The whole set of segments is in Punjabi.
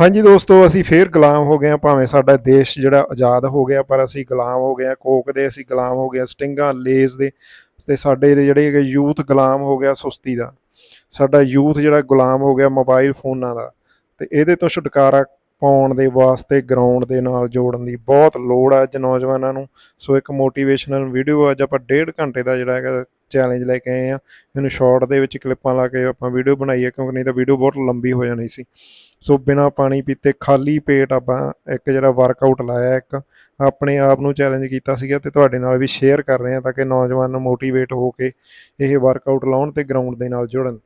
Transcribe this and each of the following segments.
ਹਾਂਜੀ ਦੋਸਤੋ, ਅਸੀਂ ਫੇਰ ਗੁਲਾਮ ਹੋ ਗਏ ਆ ਭਾਵੇਂ ਸਾਡਾ ਦੇਸ਼ ਜਿਹੜਾ ਆਜ਼ਾਦ ਹੋ ਗਿਆ, ਪਰ ਅਸੀਂ ਗੁਲਾਮ ਹੋ ਗਏ ਆ ਕੋਕ ਦੇ ਅਸੀਂ ਗੁਲਾਮ ਹੋ ਗਏ ਆ ਸਟਿੰਗਾਂ, ਲੇਜ਼ ਦੇ ਤੇ ਸਾਡੇ ਜਿਹੜੇ ਹੈਗੇ ਯੂਥ ਗੁਲਾਮ ਹੋ ਗਿਆ ਸੁਸਤੀ ਦਾ। ਸਾਡਾ ਯੂਥ ਜਿਹੜਾ ਗੁਲਾਮ ਹੋ ਗਿਆ ਮੋਬਾਈਲ ਫੋਨਾਂ ਦਾ ਤੇ ਇਹਦੇ ਤੋਂ ਛੁਟਕਾਰਾ ਪਾਉਣ ਦੇ ਵਾਸਤੇ, ਗਰਾਊਂਡ ਦੇ ਨਾਲ ਜੋੜਨ ਦੀ ਬਹੁਤ ਲੋੜ ਆ ਅੱਜ ਨੌਜਵਾਨਾਂ ਨੂੰ। ਸੋ ਇੱਕ ਮੋਟੀਵੇਸ਼ਨਲ ਵੀਡੀਓ ਅੱਜ ਆਪਾਂ ਡੇਢ ਘੰਟੇ ਦਾ ਜਿਹੜਾ ਹੈਗਾ ਚੈਲੰਜ ਲੈ ਕੇ ਆਏ ਆ ਇਹਨੂੰ ਸ਼ਾਰਟ ਦੇ ਵਿੱਚ ਕਲਿੱਪਾਂ ਲਾ ਕੇ ਆਪਾਂ ਵੀਡੀਓ ਬਣਾਈ ਹੈ ਕਿਉਂਕਿ ਨਹੀਂ ਤਾਂ ਵੀਡੀਓ ਬਹੁਤ ਲੰਬੀ ਹੋ ਜਾਣੀ ਸੀ। ਸੋ ਬਿਨਾ ਪਾਣੀ ਪੀਤੇ ਖਾਲੀ ਪੇਟ ਆਪਾਂ ਇੱਕ ਜਿਹੜਾ ਵਰਕਆਊਟ ਲਾਇਆ, ਇੱਕ ਆਪਣੇ ਆਪ ਨੂੰ ਚੈਲੰਜ ਕੀਤਾ ਸੀਗਾ ਤੇ ਤੁਹਾਡੇ ਨਾਲ ਵੀ ਸ਼ੇਅਰ ਕਰ ਰਹੇ ਹਾਂ ਤਾਂ ਕਿ ਨੌਜਵਾਨ ਮੋਟੀਵੇਟ ਹੋ ਕੇ ਇਹ ਵਰਕਆਊਟ ਲਾਉਣ ਤੇ ਗਰਾਊਂਡ ਦੇ ਨਾਲ ਜੁੜਨ।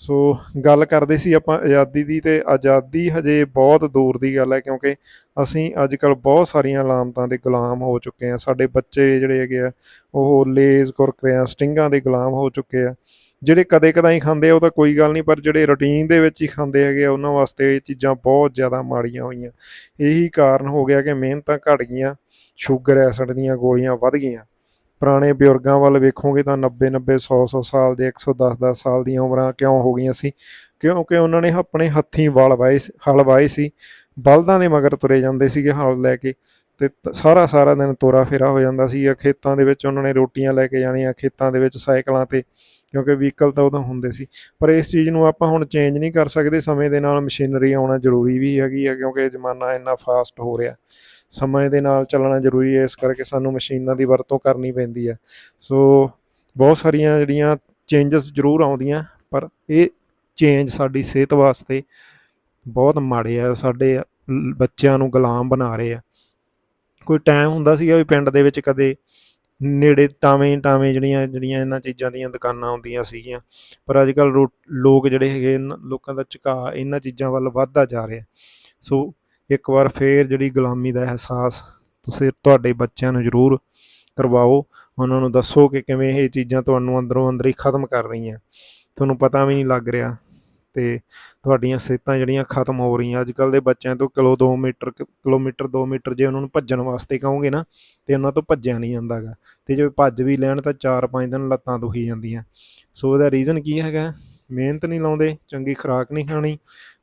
ਸੋ ਗੱਲ ਕਰਦੇ ਸੀ ਆਪਾਂ ਆਜ਼ਾਦੀ ਦੀ ਤੇ ਆਜ਼ਾਦੀ ਹਜੇ ਬਹੁਤ ਦੂਰ ਦੀ ਗੱਲ ਹੈ ਕਿਉਂਕਿ ਅਸੀਂ ਅੱਜ ਕੱਲ ਬਹੁਤ ਸਾਰੀਆਂ ਲਾਮਤਾਂ ਦੇ ਗੁਲਾਮ ਹੋ ਚੁੱਕੇ ਆ ਸਾਡੇ ਬੱਚੇ ਜਿਹੜੇ ਹੈਗੇ ਆ, ਉਹ ਲੇਜ਼, ਕੁਰਕਰਿਆਂ, ਸਟਿੰਗਾਂ ਦੇ ਗੁਲਾਮ ਹੋ ਚੁੱਕੇ ਆ। ਜਿਹੜੇ ਕਦੇ ਕਦਾਈ ਖਾਂਦੇ ਆ, ਉਹ ਤਾਂ ਕੋਈ ਗੱਲ ਨਹੀਂ, ਪਰ ਜਿਹੜੇ ਰੁਟੀਨ ਦੇ ਵਿੱਚ ਹੀ ਖਾਂਦੇ ਹੈਗੇ ਆ, ਉਹਨਾਂ ਵਾਸਤੇ ਇਹ ਚੀਜ਼ਾਂ ਬਹੁਤ ਜ਼ਿਆਦਾ ਮਾੜੀਆਂ ਹੋਈਆਂ। ਇਹੀ ਕਾਰਨ ਹੋ ਗਿਆ ਕਿ ਮਿਹਨਤਾਂ ਘਟ ਗਈਆਂ, ਸ਼ੂਗਰ ਐਸਿਡ ਦੀਆਂ ਗੋਲੀਆਂ ਵੱਧ ਗਈਆਂ। ਪੁਰਾਣੇ ਬਜ਼ੁਰਗਾਂ ਵੱਲ ਵੇਖੋਗੇ ਤਾਂ 90 90 100 100 ਸਾਲ ਦੇ 110 10 ਸਾਲ ਦੀਆਂ ਉਮਰਾਂ ਕਿਉਂ ਹੋ ਗਈਆਂ ਸੀ? ਕਿਉਂਕਿ ਉਹਨਾਂ ਨੇ ਆਪਣੇ ਹੱਥੀਂ ਵਲ ਵਾਏ ਸੀ- ਹਲ ਵਾਏ ਸੀ, ਬਲਦਾਂ ਦੇ ਮਗਰ ਤੁਰੇ ਜਾਂਦੇ ਸੀਗੇ ਹਲ ਲੈ ਕੇ ਤੇ, ਸਾਰਾ ਸਾਰਾ ਦਿਨ ਤੋਰਾ ਫੇਰਾ ਹੋ ਜਾਂਦਾ ਸੀ। ਖੇਤਾਂ ਦੇ ਵਿੱਚ ਉਹਨਾਂ ਨੇ ਰੋਟੀਆਂ ਲੈ ਕੇ ਜਾਣੀਆਂ, ਖੇਤਾਂ ਦੇ ਵਿੱਚ ਸਾਈਕਲਾਂ ਤੇ ਕਿਉਂਕਿ ਵਹੀਕਲ ਤਾਂ ਉਦੋਂ ਹੁੰਦੇ ਸੀ। ਪਰ ਇਸ ਚੀਜ਼ ਨੂੰ ਆਪਾਂ ਹੁਣ ਚੇਂਜ ਨਹੀਂ ਕਰ ਸਕਦੇ। ਸਮੇਂ ਦੇ ਨਾਲ ਮਸ਼ੀਨਰੀ ਆਉਣਾ ਜ਼ਰੂਰੀ ਵੀ ਹੈਗੀ ਆ, ਕਿਉਂਕਿ ਜ਼ਮਾਨਾ ਇੰਨਾ ਫਾਸਟ ਹੋ ਰਿਹਾ। ਸਮੇਂ ਦੇ ਨਾਲ ਚੱਲਣਾ ਜ਼ਰੂਰੀ ਹੈ, ਇਸ ਕਰਕੇ ਸਾਨੂੰ ਮਸ਼ੀਨਾਂ ਦੀ ਵਰਤੋਂ ਕਰਨੀ ਪੈਂਦੀ ਹੈ ਸੋ ਬਹੁਤ ਸਾਰੀਆਂ ਜਿਹੜੀਆਂ ਚੇਂਜਸ ਜ਼ਰੂਰ ਆਉਂਦੀਆਂ, ਪਰ ਇਹ ਚੇਂਜ ਸਾਡੀ ਸਿਹਤ ਵਾਸਤੇ ਬਹੁਤ ਮਾੜੇ ਆ। ਸਾਡੇ ਬੱਚਿਆਂ ਨੂੰ ਗੁਲਾਮ ਬਣਾ ਰਹੇ ਆ। ਕੋਈ ਟਾਈਮ ਹੁੰਦਾ ਸੀਗਾ ਵੀ ਪਿੰਡ ਦੇ ਵਿੱਚ ਕਦੇ ਨੇੜੇ ਟਾਵੇਂ ਟਾਵੇਂ ਜਿਹੜੀਆਂ ਜਿਹੜੀਆਂ ਇਹਨਾਂ ਚੀਜ਼ਾਂ ਦੀਆਂ ਦੁਕਾਨਾਂ ਹੁੰਦੀਆਂ ਸੀਗੀਆਂ। ਪਰ ਅੱਜ ਕੱਲ ਲੋਕ ਜਿਹੜੇ ਹੈਗੇ ਇਹਨਾਂ- ਲੋਕਾਂ ਦਾ ਝੁਕਾਅ ਇਹਨਾਂ ਚੀਜ਼ਾਂ ਵੱਲ ਵੱਧਦਾ ਜਾ ਰਿਹਾ। ਸੋ ਇੱਕ ਵਾਰ ਫੇਰ ਜਿਹੜੀ ਗੁਲਾਮੀ ਦਾ ਅਹਿਸਾਸ ਤੁਸੀਂ, ਤੁਹਾਡੇ ਬੱਚਿਆਂ ਨੂੰ ਜ਼ਰੂਰ ਕਰਵਾਓ। ਉਹਨਾਂ ਨੂੰ ਦੱਸੋ ਕਿ ਕਿਵੇਂ ਇਹ ਚੀਜ਼ਾਂ ਤੁਹਾਨੂੰ ਅੰਦਰੋਂ ਅੰਦਰ ਹੀ ਖਤਮ ਕਰ ਰਹੀਆਂ। ਤੁਹਾਨੂੰ ਪਤਾ ਵੀ ਨਹੀਂ ਲੱਗ ਰਿਹਾ ਤੇ ਤੁਹਾਡੀਆਂ ਸਿਹਤਾਂ ਜਿਹੜੀਆਂ ਖਤਮ ਹੋ ਰਹੀਆਂ। ਅੱਜ ਕੱਲ ਦੇ ਬੱਚਿਆਂ ਤੋਂ ਕਿਲੋ 2 ਮੀਟਰ ਕਿ- ਕਿਲੋਮੀਟਰ 2 ਮੀਟਰ ਜੇ ਉਹਨਾਂ ਨੂੰ ਭੱਜਣ ਵਾਸਤੇ ਕਹੋਗੇ ਨਾ, ਤੇ ਉਹਨਾਂ ਤੋਂ ਭੱਜਿਆ ਨਹੀਂ ਜਾਂਦਾਗਾ। ਤੇ ਜੇ ਭੱਜ ਵੀ ਲੈਣ ਤਾਂ 4-5 ਦਿਨ ਲੱਤਾਂ ਦੁਖੀ ਜਾਂਦੀਆਂ। ਸੋ ਇਹਦਾ ਰੀਜ਼ਨ ਕੀ ਹੈਗਾ? ਮਿਹਨਤ ਨਹੀਂ ਲਾਉਂਦੇ, ਚੰਗੀ ਖੁਰਾਕ ਨਹੀਂ ਖਾਣੀ।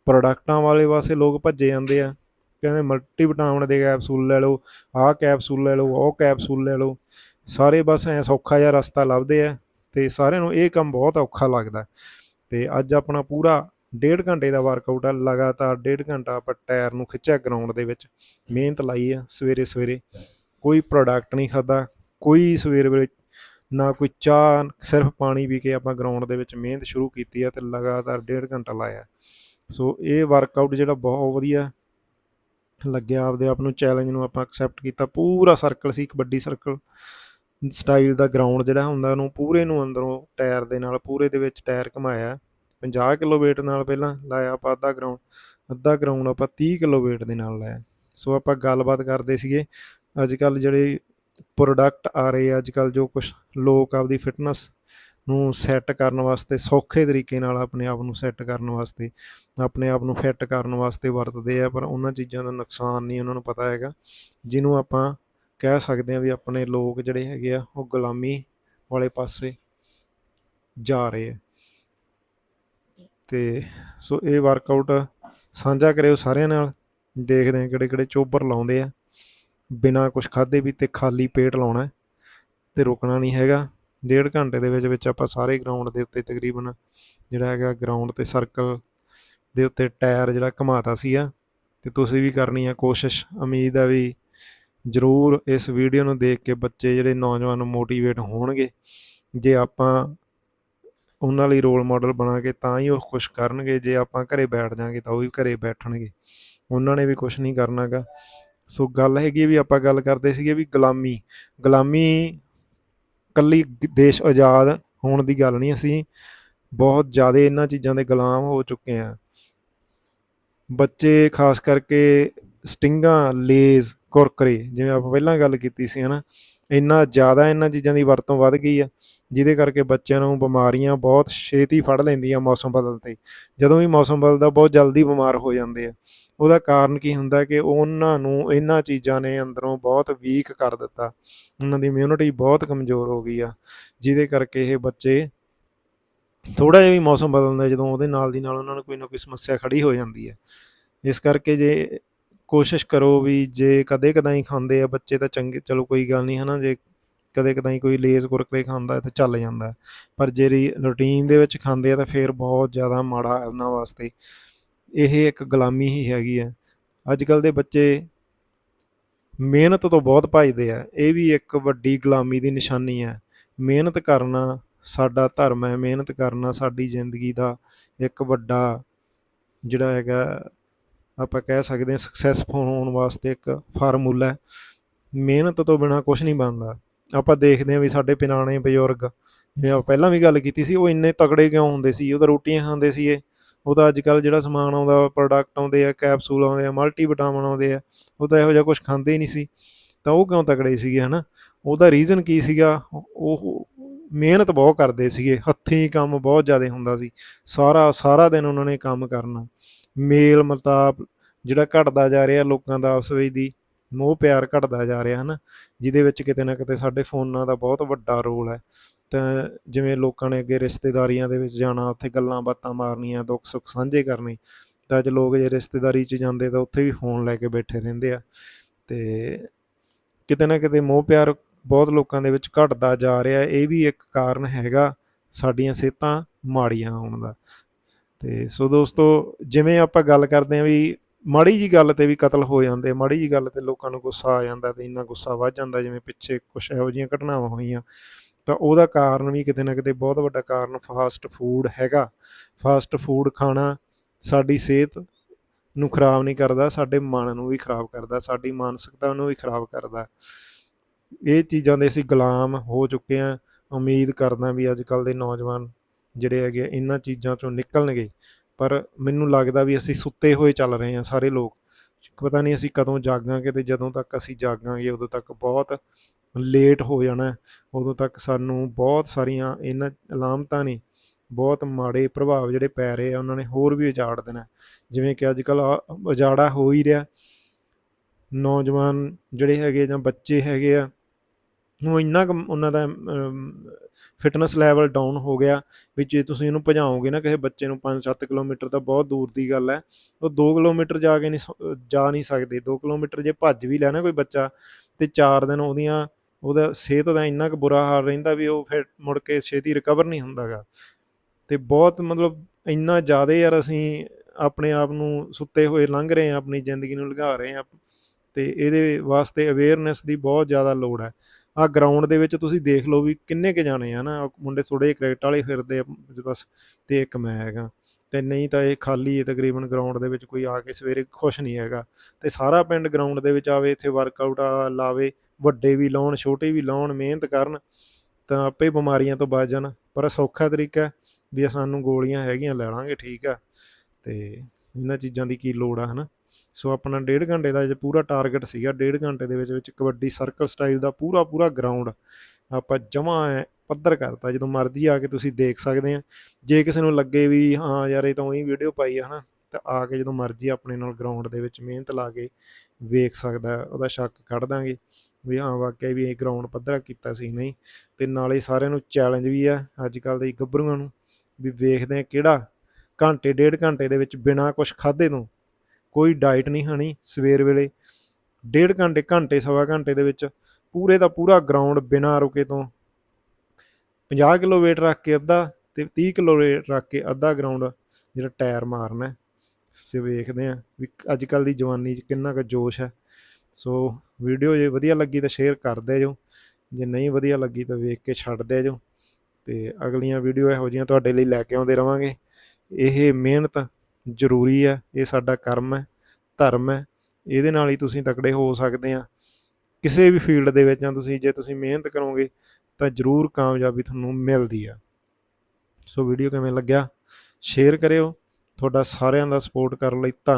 ਪ੍ਰੋਡਕਟਾਂ ਵਾਲੇ ਵਾਸਤੇ ਲੋਕ ਭੱਜੇ ਜਾਂਦੇ ਆ। ਕਹਿੰਦੇ ਮਲਟੀ ਵਿਟਾਮਿਨ ਦੇ ਕੈਪਸੂਲ ਲੈ ਲਓ, ਆਹ ਕੈਪਸੂਲ ਲੈ ਲਓ, ਉਹ ਕੈਪਸੂਲ ਲੈ ਲਓ। ਸਾਰੇ ਬਸ ਐ ਸੌਖਾ ਜਿਹਾ ਰਸਤਾ ਲੱਭਦੇ ਆ ਤੇ ਸਾਰਿਆਂ ਨੂੰ ਇਹ ਕੰਮ ਬਹੁਤ ਔਖਾ ਲੱਗਦਾ। ਤੇ ਅੱਜ ਆਪਣਾ ਪੂਰਾ ਡੇਢ ਘੰਟੇ ਦਾ ਵਰਕਆਊਟ ਆ, ਲਗਾਤਾਰ ਡੇਢ ਘੰਟਾ ਆਪਾਂ ਟਾਇਰ ਨੂੰ ਖਿੱਚਿਆ ਗਰਾਊਂਡ ਦੇ ਵਿੱਚ, ਮਿਹਨਤ ਲਾਈ ਆ ਸਵੇਰੇ ਸਵੇਰੇ। ਕੋਈ ਪ੍ਰੋਡਕਟ ਨਹੀਂ ਖਾਦਾ ਕੋਈ ਸਵੇਰ ਵੇਲੇ ਨਾ ਕੋਈ ਚਾਹ, ਸਿਰਫ ਪਾਣੀ ਪੀ ਕੇ ਆਪਾਂ ਗਰਾਊਂਡ ਦੇ ਵਿੱਚ ਮਿਹਨਤ ਸ਼ੁਰੂ ਕੀਤੀ ਆ ਤੇ ਲਗਾਤਾਰ ਡੇਢ ਘੰਟਾ ਲਾਇਆ। ਸੋ ਇਹ ਵਰਕਆਊਟ ਜਿਹੜਾ ਬਹੁਤ ਵਧੀਆ ਲੱਗਿਆ, ਆਪਦੇ ਆਪ ਨੂੰ ਚੈਲੰਜ ਨੂੰ ਆਪਾਂ ਐਕਸੈਪਟ ਕੀਤਾ। ਪੂਰਾ ਸਰਕਲ ਸੀ, ਕਬੱਡੀ ਸਰਕਲ ਸਟਾਈਲ ਦਾ ਗਰਾਊਂਡ ਜਿਹੜਾ ਹੁੰਦਾ ਉਹਨੂੰ ਪੂਰੇ ਨੂੰ ਅੰਦਰੋਂ ਟਾਇਰ ਦੇ ਨਾਲ, ਪੂਰੇ ਦੇ ਵਿੱਚ ਟਾਇਰ ਘਮਾਇਆ। 50 ਕਿਲੋ weight ਨਾਲ ਪਹਿਲਾਂ ਲਾਇਆ ਆਪਾਂ ਅੱਧਾ ਗਰਾਊਂਡ ਅੱਧਾ ਗਰਾਊਂਡ ਆਪਾਂ 30 ਕਿਲੋ weight ਦੇ ਨਾਲ ਲਾਇਆ। ਸੋ ਆਪਾਂ ਗੱਲਬਾਤ ਕਰਦੇ ਸੀਗੇ ਅੱਜ ਕੱਲ ਜਿਹੜੇ ਪ੍ਰੋਡਕਟ ਆ ਰਹੇ ਆ ਅੱਜ ਕੱਲ ਜੋ ਕੁਝ ਲੋਕ ਆਪਦੀ ਫਿਟਨੈਸ ਨੂੰ ਸੈੱਟ ਕਰਨ ਵਾਸਤੇ, ਸੌਖੇ ਤਰੀਕੇ ਨਾਲ ਆਪਣੇ ਆਪ ਨੂੰ ਸੈੱਟ ਕਰਨ ਵਾਸਤੇ, ਆਪਣੇ ਆਪ ਨੂੰ ਫਿੱਟ ਕਰਨ ਵਾਸਤੇ ਵਰਤਦੇ ਆ, ਪਰ ਉਹਨਾਂ ਚੀਜ਼ਾਂ ਦਾ ਨੁਕਸਾਨ ਨਹੀਂ ਉਹਨਾਂ ਨੂੰ ਪਤਾ ਹੈਗਾ। ਜਿਹਨੂੰ ਆਪਾਂ ਕਹਿ ਸਕਦੇ ਆ ਵੀ ਆਪਣੇ ਲੋਕ ਜਿਹੜੇ ਹੈਗੇ ਆ, ਉਹ ਗੁਲਾਮੀ ਵਾਲੇ ਪਾਸੇ ਜਾ ਰਹੇ ਆ। ਤੇ ਸੋ ਇਹ ਵਰਕਆਊਟ ਸਾਂਝਾ ਕਰਿਓ ਸਾਰਿਆਂ ਨਾਲ, ਦੇਖਦੇ ਆ ਕਿਹੜੇ ਕਿਹੜੇ ਚੋਬਰ ਲਾਉਂਦੇ ਆ। ਬਿਨਾ ਕੁਝ ਖਾਦੇ ਵੀ ਤੇ ਖਾਲੀ ਪੇਟ ਲਾਉਣਾ ਹੈ ਤੇ ਰੁਕਣਾ ਨਹੀਂ ਹੈਗਾ। ਡੇਢ ਘੰਟੇ ਦੇ ਵਿੱਚ ਵਿੱਚ ਆਪਾਂ ਸਾਰੇ ਗਰਾਊਂਡ ਦੇ ਉੱਤੇ ਤਕਰੀਬਨ ਜਿਹੜਾ ਹੈਗਾ ਗਰਾਊਂਡ ਤੇ ਸਰਕਲ ਦੇ ਉੱਤੇ ਟਾਇਰ ਜਿਹੜਾ ਘਮਾਤਾ ਸੀਗਾ। ਤੇ ਤੁਸੀਂ ਵੀ ਕਰਨੀ ਆ ਕੋਸ਼ਿਸ਼, ਉਮੀਦ ਆ ਵੀ ਜ਼ਰੂਰ ਇਸ ਵੀਡੀਓ ਨੂੰ ਦੇਖ ਕੇ ਬੱਚੇ ਜਿਹੜੇ ਨੌਜਵਾਨ ਮੋਟੀਵੇਟ ਹੋਣਗੇ, ਜੇ ਆਪਾਂ ਉਹਨਾਂ ਲਈ ਰੋਲ ਮਾਡਲ ਬਣਾ ਕੇ ਤਾਂ ਹੀ ਉਹ ਕੁਝ ਕਰਨਗੇ, ਜੇ ਆਪਾਂ ਘਰੇ ਬੈਠ ਜਾਾਂਗੇ ਤਾਂ ਉਹ ਵੀ ਘਰੇ ਬੈਠਣਗੇ। ਉਹਨਾਂ ਨੇ ਵੀ ਕੁਝ ਨਹੀਂ ਕਰਨਾਗਾ। ਸੋ ਗੱਲ ਹੈਗੀ ਵੀ ਆਪਾਂ ਗੱਲ ਕਰਦੇ ਸੀਗੇ ਵੀ ਗੁਲਾਮੀ। ਗੁਲਾਮੀ ਕੱਲੀ ਦੇਸ਼ ਆਜ਼ਾਦ ਹੋਣ ਦੀ ਗੱਲ ਨਹੀਂ, ਅਸੀਂ ਬਹੁਤ ਜ਼ਿਆਦਾ ਇਹਨਾਂ ਚੀਜ਼ਾਂ ਦੇ ਗੁਲਾਮ ਹੋ ਚੁੱਕੇ ਆ ਬੱਚੇ ਖਾਸ ਕਰਕੇ ਸਟਿੰਗਾਂ, ਲੇਜ਼, ਕੁਰਕਰੇ, ਜਿਵੇਂ ਆਪਾਂ ਪਹਿਲਾਂ ਗੱਲ ਕੀਤੀ ਸੀ, ਹਨਾ, ਇੰਨਾ ਜ਼ਿਆਦਾ ਇਹਨਾਂ ਚੀਜ਼ਾਂ ਦੀ ਵਰਤੋਂ ਵੱਧ ਗਈ ਆ, ਜਿਹਦੇ ਕਰਕੇ ਬੱਚਿਆਂ ਨੂੰ ਬਿਮਾਰੀਆਂ ਬਹੁਤ ਛੇਤੀ ਫੜ ਲੈਂਦੀਆਂ ਮੌਸਮ ਬਦਲਦੇ ਜਦੋਂ ਵੀ ਮੌਸਮ ਬਦਲਦਾ, ਬਹੁਤ ਜਲਦੀ ਬਿਮਾਰ ਹੋ ਜਾਂਦੇ ਆ। ਉਹਦਾ ਕਾਰਨ ਕੀ ਹੁੰਦਾ ਕਿ ਉਹਨਾਂ ਨੂੰ ਇਹਨਾਂ ਚੀਜ਼ਾਂ ਨੇ ਅੰਦਰੋਂ ਬਹੁਤ ਵੀਕ ਕਰ ਦਿੱਤਾ। ਉਹਨਾਂ ਦੀ ਇਮਿਊਨਿਟੀ ਬਹੁਤ ਕਮਜ਼ੋਰ ਹੋ ਗਈ ਆ, ਜਿਹਦੇ ਕਰਕੇ ਇਹ ਬੱਚੇ ਥੋੜਾ ਜਿਹਾ ਵੀ ਮੌਸਮ ਬਦਲਦਾ, ਜਦੋਂ ਉਹਦੇ ਨਾਲ ਦੀ ਨਾਲ ਉਹਨਾਂ ਨੂੰ ਕੋਈ ਨਾ ਕੋਈ ਸਮੱਸਿਆ ਖੜੀ ਹੋ ਜਾਂਦੀ ਹੈ ਇਸ ਕਰਕੇ ਜੇ ਕੋਸ਼ਿਸ਼ ਕਰੋ ਵੀ ਜੇ ਕਦੇ ਕਦਾਈ ਖਾਂਦੇ ਆ ਬੱਚੇ ਤਾਂ ਚੰਗੇ, ਚਲੋ ਕੋਈ ਗੱਲ ਨਹੀਂ, ਹਨਾ, ਜੇ ਕਦੇ ਕਦਾਈ ਕੋਈ ਲੇਜ਼ ਕੁਰਕਰੇ ਖਾਂਦਾ ਤਾਂ ਚੱਲ ਜਾਂਦਾ ਪਰ ਜੇ ਰੂਟੀਨ ਦੇ ਵਿੱਚ ਖਾਂਦੇ ਆ ਤਾਂ ਫਿਰ ਬਹੁਤ ਜ਼ਿਆਦਾ ਮਾੜਾ ਹੈ ਉਹਨਾਂ ਵਾਸਤੇ। ਇਹ ਇੱਕ ਗੁਲਾਮੀ ਹੀ ਹੈਗੀ ਹੈ। ਅੱਜ ਕੱਲ ਦੇ ਬੱਚੇ ਮਿਹਨਤ ਤੋਂ ਬਹੁਤ ਭੱਜਦੇ ਆ। ਇਹ ਵੀ ਇੱਕ ਵੱਡੀ ਗੁਲਾਮੀ ਦੀ ਨਿਸ਼ਾਨੀ ਹੈ। ਮਿਹਨਤ ਕਰਨਾ ਸਾਡਾ ਧਰਮ ਹੈ। ਮਿਹਨਤ ਕਰਨਾ ਸਾਡੀ ਜ਼ਿੰਦਗੀ ਦਾ ਇੱਕ ਵੱਡਾ ਜਿਹੜਾ ਹੈਗਾ ਆਪਾਂ ਕਹਿ ਸਕਦੇ ਹਾਂ ਸਕਸੈਸਫੁਲ ਹੋਣ ਵਾਸਤੇ ਇੱਕ ਫਾਰਮੂਲਾ ਹੈ। ਮਿਹਨਤ ਤੋਂ ਬਿਨਾ ਕੁਝ ਨਹੀਂ ਬਣਦਾ। ਆਪਾਂ ਦੇਖਦੇ ਹਾਂ ਵੀ ਸਾਡੇ ਪੁਰਾਣੇ ਬਜ਼ੁਰਗ, ਜਿਵੇਂ ਆਪਾਂ ਪਹਿਲਾਂ ਵੀ ਗੱਲ ਕੀਤੀ ਸੀ, ਉਹ ਇੰਨੇ ਤਕੜੇ ਕਿਉਂ ਹੁੰਦੇ ਸੀ? ਉਹ ਤਾਂ ਰੋਟੀਆਂ ਖਾਂਦੇ ਸੀ ਇਹ ਉਹ ਤਾਂ ਅੱਜ ਕੱਲ ਜਿਹੜਾ ਸਮਾਨ ਆਉਂਦਾ ਪ੍ਰੋਡਕਟ ਆਉਂਦੇ ਆ ਕੈਪਸੂਲ ਆਉਂਦੇ ਆ ਮਲਟੀ ਵਿਟਾਮਿਨ ਆਉਂਦੇ ਆ, ਉਹ ਤਾਂ ਇਹੋ ਜਿਹਾ ਕੁਝ ਖਾਂਦੇ ਹੀ ਨਹੀਂ ਸੀ। ਤਾਂ ਉਹ ਕਿਉਂ ਤਕੜੇ ਸੀਗੇ, ਹਨਾ? ਉਹਦਾ ਰੀਜ਼ਨ ਕੀ ਸੀਗਾ? ਉਹ ਮਿਹਨਤ ਬਹੁਤ ਕਰਦੇ ਸੀਗੇ, ਹੱਥੀਂ ਕੰਮ ਬਹੁਤ ਜ਼ਿਆਦਾ ਹੁੰਦਾ ਸੀ। ਸਾਰਾ ਸਾਰਾ ਦਿਨ ਉਹਨਾਂ ਨੇ ਕੰਮ ਕਰਨਾ। ਮੇਲ ਮਤਾਪ ਜਿਹੜਾ ਘਟਦਾ ਜਾ ਰਿਹਾ ਲੋਕਾਂ ਦਾ ਆਪਸ ਵਿੱਚ ਦੀ, ਮੋਹ ਪਿਆਰ ਘਟਦਾ ਜਾ ਰਿਹਾ, ਹਨਾ। ਜਿਹਦੇ ਵਿੱਚ ਕਿਤੇ ਨਾ ਕਿਤੇ ਸਾਡੇ ਫੋਨਾਂ ਦਾ ਬਹੁਤ ਵੱਡਾ ਰੋਲ ਹੈ। ਤਾਂ ਜਿਵੇਂ ਲੋਕਾਂ ਨੇ ਅੱਗੇ ਰਿਸ਼ਤੇਦਾਰੀਆਂ ਦੇ ਵਿੱਚ ਜਾਣਾ, ਉੱਥੇ ਗੱਲਾਂ ਬਾਤਾਂ ਮਾਰਨੀਆਂ, ਦੁੱਖ ਸੁੱਖ ਸਾਂਝੇ ਕਰਨੇ, ਤਾਂ ਅੱਜ ਲੋਕ ਜੇ ਰਿਸ਼ਤੇਦਾਰੀ 'ਚ ਜਾਂਦੇ ਤਾਂ ਉੱਥੇ ਵੀ ਫੋਨ ਲੈ ਕੇ ਬੈਠੇ ਰਹਿੰਦੇ ਆ। ਤੇ ਕਿਤੇ ਨਾ ਕਿਤੇ ਮੋਹ ਪਿਆਰ ਬਹੁਤ ਲੋਕਾਂ ਦੇ ਵਿੱਚ ਘਟਦਾ ਜਾ ਰਿਹਾ ਇਹ ਵੀ ਇੱਕ ਕਾਰਨ ਹੈਗਾ ਸਾਡੀਆਂ ਸਿਹਤਾਂ ਮਾੜੀਆਂ ਹੋਣ ਦਾ। ਤੇ ਸੋ ਦੋਸਤੋ, ਜਿਵੇਂ ਆਪਾਂ ਗੱਲ ਕਰਦੇ ਆਂ ਵੀ ਮਾੜੀ ਜੀ ਗੱਲ ਤੇ ਵੀ ਕਤਲ ਹੋ ਜਾਂਦੇ, ਮਾੜੀ ਜੀ ਗੱਲ ਤੇ ਲੋਕਾਂ ਨੂੰ ਗੁੱਸਾ ਆ ਜਾਂਦਾ ਤੇ ਇੰਨਾ ਗੁੱਸਾ ਵੱਧ ਜਾਂਦਾ, ਜਿਵੇਂ ਪਿੱਛੇ ਕੁਝ ਇਹੋ ਜਿਹੀਆਂ ਘਟਨਾਵਾਂ ਹੋਈਆਂ, ਤਾਂ ਉਹਦਾ ਕਾਰਨ ਵੀ ਕਿਤੇ ਨਾ ਕਿਤੇ ਬਹੁਤ ਵੱਡਾ ਕਾਰਨ ਫਾਸਟ ਫੂਡ ਹੈਗਾ। ਫਾਸਟ ਫੂਡ ਖਾਣਾ ਸਾਡੀ ਸਿਹਤ ਨੂੰ ਖਰਾਬ ਨਹੀਂ ਕਰਦਾ, ਸਾਡੇ ਮਨ ਨੂੰ ਵੀ ਖਰਾਬ ਕਰਦਾ, ਸਾਡੀ ਮਾਨਸਿਕਤਾ ਨੂੰ ਵੀ ਖਰਾਬ ਕਰਦਾ। ਇਹ ਚੀਜ਼ਾਂ ਦੇ ਅਸੀਂ ਗੁਲਾਮ ਹੋ ਚੁੱਕੇ ਹਾਂ। ਉਮੀਦ ਕਰਦਾ ਵੀ ਅੱਜ ਕੱਲ ਦੇ ਨੌਜਵਾਨ ਜਿਹੜੇ ਹੈਗੇ ਇਹਨਾਂ ਚੀਜ਼ਾਂ ਚੋਂ ਨਿਕਲਣਗੇ। ਪਰ ਮੈਨੂੰ ਲੱਗਦਾ ਵੀ ਅਸੀਂ ਸੁੱਤੇ ਹੋਏ ਚੱਲ ਰਹੇ ਹਾਂ ਸਾਰੇ ਲੋਕ। ਪਤਾ ਨਹੀਂ ਅਸੀਂ ਕਦੋਂ ਜਾਗਾਂਗੇ ਤੇ ਜਦੋਂ ਤੱਕ ਅਸੀਂ ਜਾਗਾਂਗੇ, ਉਦੋਂ ਤੱਕ ਬਹੁਤ ਲੇਟ ਹੋ ਜਾਣਾ ਉਦੋਂ ਤੱਕ ਸਾਨੂੰ ਬਹੁਤ ਸਾਰੀਆਂ ਇਹਨਾਂ ਅਲਾਮਤਾਂ ਨੇ, ਬਹੁਤ ਮਾੜੇ ਪ੍ਰਭਾਵ ਜਿਹੜੇ ਪੈ ਰਹੇ ਆ, ਉਹਨਾਂ ਨੇ ਹੋਰ ਵੀ ਉਜਾੜ ਦੇਣਾ ਜਿਵੇਂ ਕਿ ਅੱਜ ਕੱਲ ਉਜਾੜਾ ਹੋ ਹੀ ਰਿਹਾ। ਨੌਜਵਾਨ ਜਿਹੜੇ ਹੈਗੇ ਜਾਂ ਬੱਚੇ ਹੈਗੇ ਆ, ਉਹ ਇੰਨਾ ਕੁ ਉਹਨਾਂ ਦਾ ਫਿਟਨੈਸ ਲੈਵਲ ਡਾਊਨ ਹੋ ਗਿਆ ਵੀ ਜੇ ਤੁਸੀਂ ਇਹਨੂੰ ਭਜਾਓਗੇ ਨਾ ਕਿਸੇ ਬੱਚੇ ਨੂੰ 5-7 ਕਿਲੋਮੀਟਰ ਤਾਂ ਬਹੁਤ ਦੂਰ ਦੀ ਗੱਲ ਹੈ, ਉਹ 2 ਕਿਲੋਮੀਟਰ ਜਾ ਕੇ ਨਹੀਂ ਜਾ ਨਹੀਂ ਸਕਦੇ। 2 ਕਿਲੋਮੀਟਰ ਜੇ ਭੱਜ ਵੀ ਲੈਣਾ ਕੋਈ ਬੱਚਾ ਤੇ 4 ਦਿਨ ਉਹਦੀਆਂ, ਉਹਦਾ ਸਿਹਤ ਦਾ ਇੰਨਾ ਕੁ ਬੁਰਾ ਹਾਲ ਰਹਿੰਦਾ ਵੀ ਉਹ ਫਿਰ ਮੁੜ ਕੇ ਛੇਤੀ ਰਿਕਵਰ ਨਹੀਂ ਹੁੰਦਾਗਾ ਤੇ ਬਹੁਤ ਮਤਲਬ ਇੰਨਾ ਜ਼ਿਆਦਾ ਯਾਰ ਅਸੀਂ ਆਪਣੇ ਆਪ ਨੂੰ ਸੁੱਤੇ ਹੋਏ ਲੰਘ ਰਹੇ ਆ ਆਪਣੀ ਜ਼ਿੰਦਗੀ ਨੂੰ ਲੰਘਾ ਰਹੇ ਆ ਤੇ ਇਹਦੇ ਵਾਸਤੇ ਅਵੇਅਰਨੈਸ ਦੀ ਬਹੁਤ ਜ਼ਿਆਦਾ ਲੋੜ ਹੈ। ਆ ਗਰਾਊਂਡ ਦੇ ਵਿੱਚ ਤੁਸੀਂ ਦੇਖ ਲਓ ਵੀ ਕਿੰਨੇ ਕੇ ਜਾਣੇ ਆ ਨਾ ਮੁੰਡੇ ਥੋੜੇ ਕ੍ਰਿਕਟ ਵਾਲੇ ਫਿਰਦੇ ਆ, ਬਸ ਤੇ ਇੱਕ ਮੈਂ ਹੈਗਾ। ਤੇ ਨਹੀਂ ਤਾਂ ਇਹ ਖਾਲੀ ਹੈ ਤਕਰੀਬਨ ਗਰਾਊਂਡ ਦੇ ਵਿੱਚ ਕੋਈ ਆ ਕੇ ਸਵੇਰੇ ਖੁਸ਼ ਨਹੀਂ ਹੈਗਾ। ਤੇ ਸਾਰਾ ਪਿੰਡ ਗਰਾਊਂਡ ਦੇ ਵਿੱਚ ਆਵੇ, ਇੱਥੇ ਵਰਕਆਊਟ ਲਾਵੇ, ਵੱਡੇ ਵੀ ਲਾਉਣ, ਛੋਟੇ ਵੀ ਲਾਉਣ, ਮਿਹਨਤ ਕਰਨ, ਤਾਂ ਆਪੇ ਬਿਮਾਰੀਆਂ ਤੋਂ ਬਚ ਜਾਣ। ਪਰ ਸੌਖਾ ਤਰੀਕਾ ਵੀ ਸਾਨੂੰ ਗੋਲੀਆਂ ਹੈਗੀਆਂ, ਲੈ ਲਾਂਗੇ, ਠੀਕ ਆ। ਤੇ ਇਹਨਾਂ ਚੀਜ਼ਾਂ ਦੀ ਕੀ ਲੋੜ ਆ, ਹਨਾ? ਸੋ ਆਪਣਾ ਡੇਢ ਘੰਟੇ ਦਾ ਜੇ ਪੂਰਾ ਟਾਰਗੇਟ ਸੀਗਾ, ਡੇਢ ਘੰਟੇ ਦੇ ਵਿੱਚ ਵਿੱਚ ਕਬੱਡੀ ਸਰਕਲ ਸਟਾਈਲ ਦਾ ਪੂਰਾ ਪੂਰਾ ਗਰਾਊਂਡ ਆਪਾਂ ਜਮਾ ਪੱਧਰ ਕਰਤਾ, ਜਦੋਂ ਮਰਜ਼ੀ ਆ ਕੇ ਤੁਸੀਂ ਦੇਖ ਸਕਦੇ ਆ। ਜੇ ਕਿਸੇ ਨੂੰ ਲੱਗੇ ਵੀ ਹਾਂ ਯਾਰ, ਇਹ ਤਾਂ ਉਹੀ ਵੀਡੀਓ ਪਾਈ ਆ ਹਨਾ, ਤਾਂ ਆ ਕੇ ਜਦੋਂ ਮਰਜ਼ੀ ਆਪਣੇ ਨਾਲ ਗਰਾਊਂਡ ਦੇ ਵਿੱਚ ਮਿਹਨਤ ਲਾ ਕੇ ਵੇਖ ਸਕਦਾ, ਉਹਦਾ ਸ਼ੱਕ ਕੱਢ ਦਾਂਗੇ ਵੀ ਹਾਂ, ਵਾਕਿਆ ਵੀ ਇਹ ਗਰਾਊਂਡ ਪੱਧਰਾ ਕੀਤਾ ਸੀ ਨਹੀਂ। ਤੇ ਨਾਲੇ ਸਾਰਿਆਂ ਨੂੰ ਚੈਲੰਜ ਵੀ ਆ ਅੱਜ ਕੱਲ ਦੇ ਗੱਭਰੂਆਂ ਨੂੰ, ਵੀ ਵੇਖਦੇ ਆ ਕਿਹੜਾ ਘੰਟੇ, ਡੇਢ ਘੰਟੇ ਦੇ ਵਿੱਚ ਬਿਨਾ ਕੁਝ ਖਾਦੇ ਤੋਂ ਕੋਈ ਡਾਈਟ ਨਹੀਂ ਖਾਣੀ ਸਵੇਰ ਵੇਲੇ। ਡੇਢ ਘੰਟੇ ਘੰਟੇ, ਸਵਾ ਘੰਟੇ ਦੇ ਵਿੱਚ ਪੂਰੇ ਦਾ ਪੂਰਾ ਗਰਾਊਂਡ ਬਿਨਾਂ ਰੁਕੇ ਤੋਂ 50 ਕਿਲੋ weight ਰੱਖ ਕੇ ਅੱਧਾ ਤੇ 30 ਕਿਲੋ weight ਰੱਖ ਕੇ ਅੱਧਾ ਗਰਾਊਂਡ ਜਿਹੜਾ ਟਾਇਰ ਮਾਰਨਾ। ਸੇ ਵੇਖਦੇ ਆ ਵੀ ਅੱਜ ਕੱਲ ਦੀ ਜਵਾਨੀ 'ਚ ਕਿੰਨਾ ਕੁ ਜੋਸ਼ ਹੈ। ਸੋ ਵੀਡੀਓ ਜੇ ਵਧੀਆ ਲੱਗੀ ਤਾਂ ਸ਼ੇਅਰ ਕਰ ਦਿਓ ਜੋ। ਜੇ ਨਹੀਂ ਵਧੀਆ ਲੱਗੀ ਤਾਂ ਵੇਖ ਕੇ ਛੱਡ ਦੇ ਜੋ। ਤੇ ਅਗਲੀਆਂ ਵੀਡੀਓ ਇਹੋ ਜਿਹੀਆਂ ਤੁਹਾਡੇ ਲਈ ਲੈ ਕੇ ਆਉਂਦੇ ਰਵਾਂਗੇ। ਇਹ ਮਿਹਨਤ ਜ਼ਰੂਰੀ ਹੈ, ਇਹ ਸਾਡਾ ਕਰਮ ਹੈ, ਧਰਮ ਹੈ, ਇਹਦੇ ਨਾਲ ਹੀ ਤੁਸੀਂ ਤਕੜੇ ਹੋ ਸਕਦੇ ਆ ਕਿਸੇ ਵੀ ਫੀਲਡ ਦੇ ਵਿੱਚ ਜਾਂ ਤੁਸੀਂ, ਜੇ ਤੁਸੀਂ ਮਿਹਨਤ ਕਰੋਗੇ, ਤਾਂ ਜ਼ਰੂਰ ਕਾਮਯਾਬੀ ਤੁਹਾਨੂੰ ਮਿਲਦੀ ਆ। ਸੋ ਵੀਡੀਓ ਕਿਵੇਂ ਲੱਗਿਆ, ਸ਼ੇਅਰ ਕਰਿਓ। ਤੁਹਾਡਾ ਸਾਰਿਆਂ ਦਾ ਸਪੋਰਟ ਕਰਨ ਲਈ ਧੰਨ